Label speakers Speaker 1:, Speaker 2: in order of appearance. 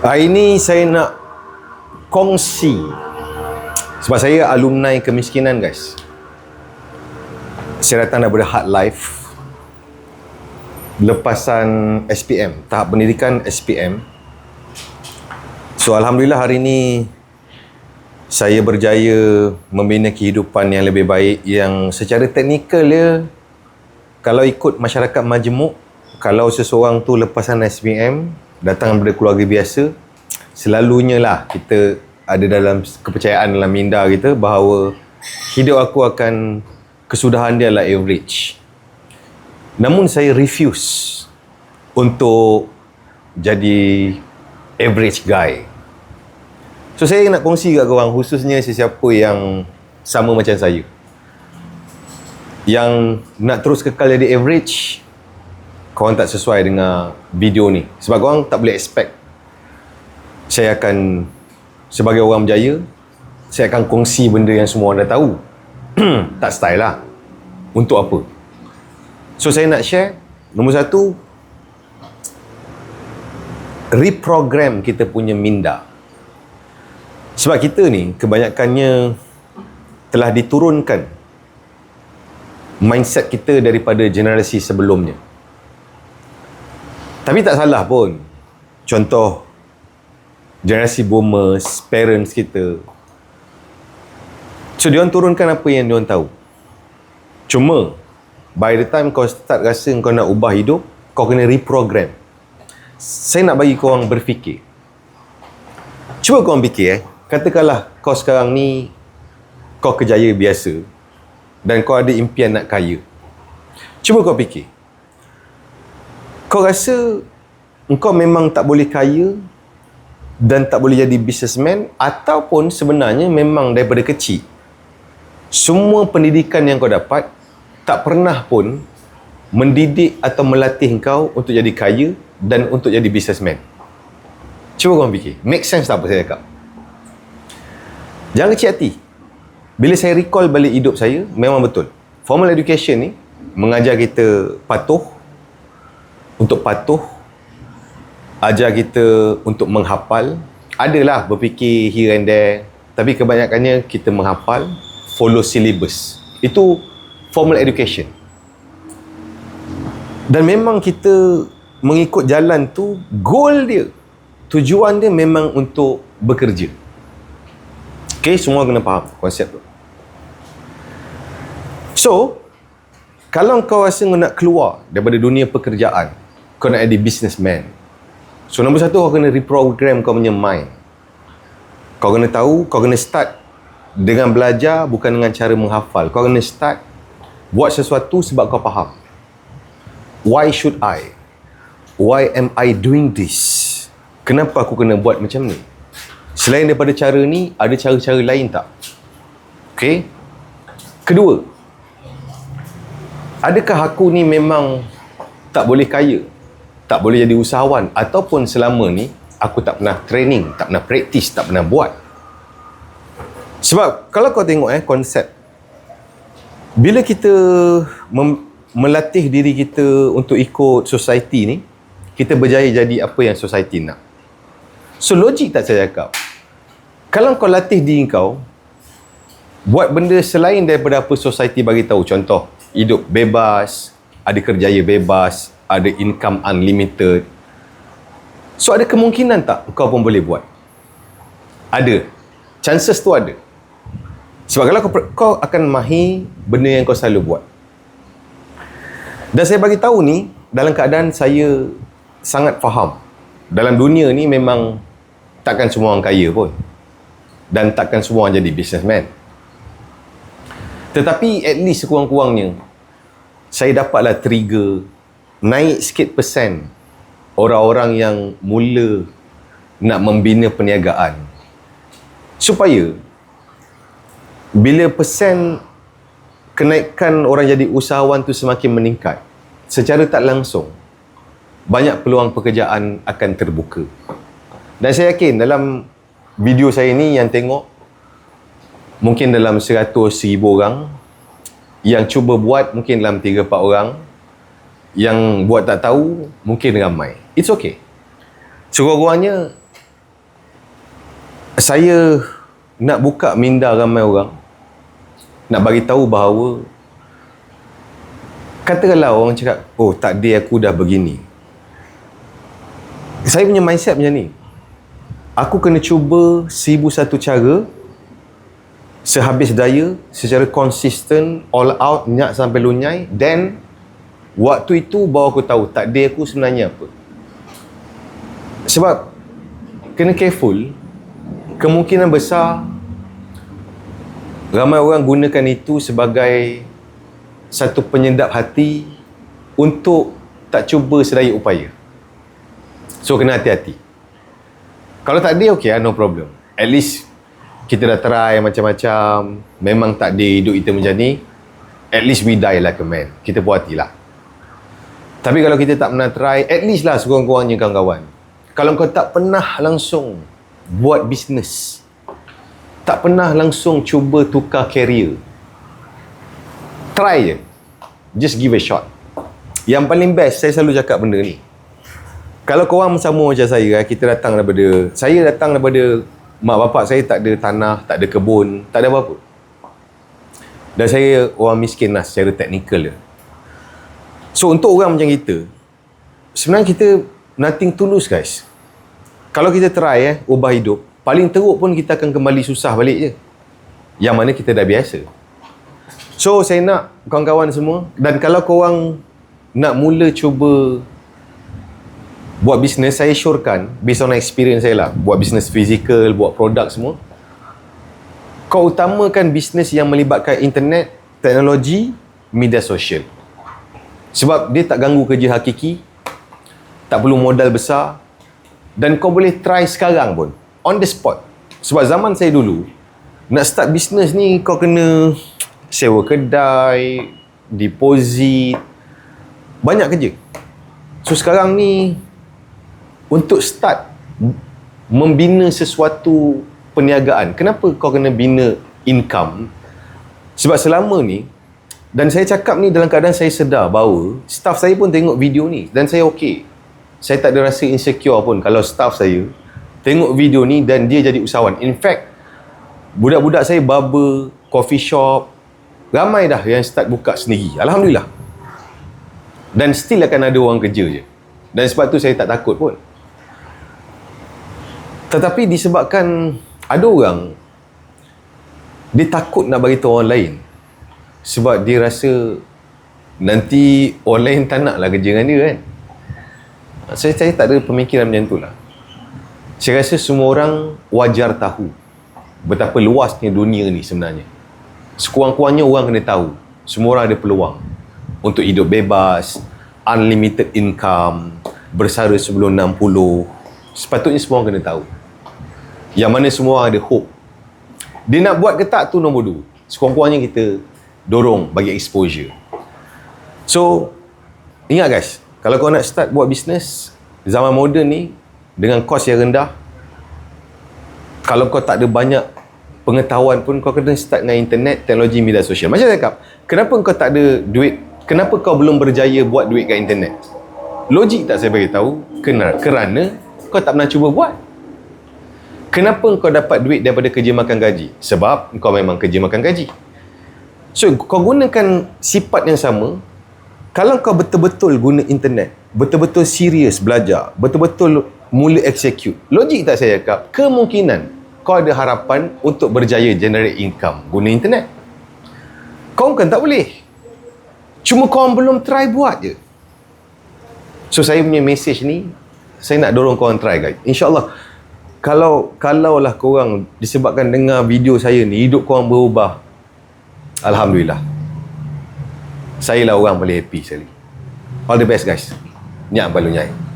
Speaker 1: Hari ni saya nak kongsi sebab saya alumni kemiskinan guys. Saya datang daripada Hard Life lepasan SPM, tahap pendidikan SPM. So alhamdulillah hari ni saya berjaya membina kehidupan yang lebih baik yang secara teknikal dia kalau ikut masyarakat majmuk kalau seseorang tu lepasan SPM datang daripada keluarga biasa selalunya lah kita ada dalam kepercayaan dalam minda kita bahawa hidup aku akan kesudahan dia adalah average. Namun saya refuse untuk jadi average guy. So saya nak kongsi kat korang khususnya sesiapa yang sama macam saya. Yang nak terus kekal jadi average korang tak sesuai dengan video ni. Sebab korang tak boleh expect saya akan sebagai orang berjaya saya akan kongsi benda yang semua orang dah tahu. Tak style lah. Untuk apa? So saya nak share nombor satu reprogram kita punya minda. Sebab kita ni kebanyakannya telah diturunkan mindset kita daripada generasi sebelumnya tapi tak salah pun. Contoh, generasi boomers, parents kita. So, dia turunkan apa yang dia tahu. Cuma, by the time kau start rasa kau nak ubah hidup, kau kena reprogram. Saya nak bagi kau orang berfikir. Cuba kau orang fikir eh. Katakanlah kau sekarang ni kau kejaya biasa dan kau ada impian nak kaya. Cuba kau fikir kau rasa engkau memang tak boleh kaya dan tak boleh jadi businessman ataupun sebenarnya memang daripada kecil semua pendidikan yang kau dapat tak pernah pun mendidik atau melatih kau untuk jadi kaya dan untuk jadi businessman. Cuba kau fikir. Make sense tak apa saya cakap? Jangan kecil hati. Bila saya recall balik hidup saya, memang betul. Formal education ni mengajar kita patuh, untuk patuh ajar kita untuk menghafal. Adalah berfikir here and there tapi kebanyakannya kita menghafal follow syllabus. Itu formal education. Dan memang kita mengikut jalan tu goal dia tujuan dia memang untuk bekerja. Ok semua kena faham konsep tu. So kalau kau rasa nak keluar daripada dunia pekerjaan kau nak jadi businessman. So nombor satu kau kena reprogram kau punya mind. Kau kena tahu, kau kena start dengan belajar bukan dengan cara menghafal. Kau kena start buat sesuatu sebab kau faham. Why should I? Why am I doing this? Kenapa aku kena buat macam ni? Selain daripada cara ni, ada cara-cara lain tak? Okay? Kedua, adakah aku ni memang tak boleh kaya? Tak boleh jadi usahawan ataupun selama ni aku tak pernah training, tak pernah praktis, tak pernah buat. Sebab kalau kau tengok eh konsep bila kita mem- melatih diri kita untuk ikut society ni, kita berjaya jadi apa yang society nak. So logik tak saya cakap. Kalau kau latih diri kau buat benda selain daripada apa society bagi tahu, contoh hidup bebas, ada kerjaya bebas, ada income unlimited. So ada kemungkinan tak kau pun boleh buat? Ada. Chances tu ada. Sebab kalau kau, kau akan mahir benda yang kau selalu buat. Dan saya bagi tahu ni dalam keadaan saya sangat faham. Dalam dunia ni memang takkan semua orang kaya pun. Dan takkan semua orang jadi businessman. Tetapi at least sekurang-kurangnya saya dapatlah trigger naik sikit persen orang-orang yang mula nak membina perniagaan. Supaya bila persen kenaikan orang jadi usahawan tu semakin meningkat secara tak langsung banyak peluang pekerjaan akan terbuka. Dan saya yakin dalam video saya ni yang tengok mungkin dalam 100 ribu orang yang cuba buat mungkin dalam 3-4 orang yang buat tak tahu mungkin ramai it's okay. Sekurang-kurangnya saya nak buka minda ramai orang nak bagi tahu bahawa katakanlah orang cakap oh takdir aku dah begini. Saya punya mindset macam ni. Aku kena cuba seribu satu cara sehabis daya secara konsisten all out nyak sampai lunyai then waktu itu baru aku tahu takdir aku sebenarnya apa sebab kena careful kemungkinan besar ramai orang gunakan itu sebagai satu penyedap hati untuk tak cuba sedaya upaya. So kena hati-hati. Kalau tak ada, okay, no problem. At least kita dah try macam-macam. Memang tak ada hidup kita ni. At least we die like a man. Kita puas hati lah. Tapi kalau kita tak pernah try, at least lah sekurang-kurangnya kawan-kawan. Kalau kau tak pernah langsung buat bisnes, tak pernah langsung cuba tukar career. Try je. Just give a shot. Yang paling best, saya selalu cakap benda ni. Kalau korang sama macam saya, eh, kita datang daripada, saya datang daripada mak bapak saya tak ada tanah, tak ada kebun, tak ada apa-apa. Dan saya orang miskin lah secara teknikal je. So untuk orang macam kita, sebenarnya kita nothing tulus guys. Kalau kita try eh, ubah hidup, paling teruk pun kita akan kembali susah balik je. Yang mana kita dah biasa. So, saya nak kawan-kawan semua, dan kalau korang nak mula cuba buat bisnes, saya syorkan, based on experience saya lah, buat bisnes fizikal, buat produk semua, kau utamakan bisnes yang melibatkan internet, teknologi, media sosial. Sebab dia tak ganggu kerja hakiki, tak perlu modal besar, dan kau boleh try sekarang pun on the spot. Sebab zaman saya dulu, nak start bisnes ni kau kena sewa kedai, deposit, banyak kerja. So sekarang ni, untuk start membina sesuatu perniagaan, kenapa kau kena bina income? Sebab selama ni, dan saya cakap ni dalam keadaan saya sedar bahawa staff saya pun tengok video ni dan saya okey. Saya tak ada rasa insecure pun kalau staff saya tengok video ni dan dia jadi usahawan. In fact, budak-budak saya barber, coffee shop, ramai dah yang start buka sendiri. Alhamdulillah. Dan still akan ada orang kerja je. Dan sebab tu saya tak takut pun. Tetapi disebabkan ada orang dia takut nak bagi tahu orang lain. Sebab dia rasa nanti orang lain tak nak lah kerja dengan dia kan. Saya, saya tak ada pemikiran macam tu lah. Saya rasa semua orang wajar tahu betapa luasnya dunia ni sebenarnya. Sekurang-kurangnya orang kena tahu semua orang ada peluang untuk hidup bebas, unlimited income, bersara sebelum 60. Sepatutnya semua orang kena tahu. Yang mana semua orang ada hope. Dia nak buat ke tak tu nombor dua. Sekurang-kurangnya kita dorong bagi exposure. So, ingat guys, kalau kau nak start buat bisnes, zaman moden ni, dengan kos yang rendah kalau kau tak ada banyak pengetahuan pun kau kena start dengan internet teknologi media sosial. Macam saya cakap kenapa kau tak ada duit? Kenapa kau belum berjaya buat duit kat internet? Logik tak saya bagi tahu kerana kerana kau tak pernah cuba buat. Kenapa kau dapat duit daripada kerja makan gaji? Sebab kau memang kerja makan gaji so kau gunakan sifat yang sama kalau kau betul-betul guna internet betul-betul serius belajar betul-betul mula execute. Logik tak saya cakap? Kemungkinan kau ada harapan untuk berjaya generate income guna internet. Kau kan tak boleh. Cuma kau belum try buat je. So saya punya message ni saya nak dorong kau try guys. InsyaAllah kalau kalau lah korang disebabkan dengar video saya ni hidup korang berubah Alhamdulillah. Saya lah orang paling happy sekali. All the best guys. Nyak balunyai